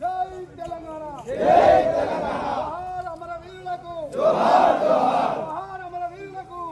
Jai Telangana. Telangana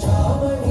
cho với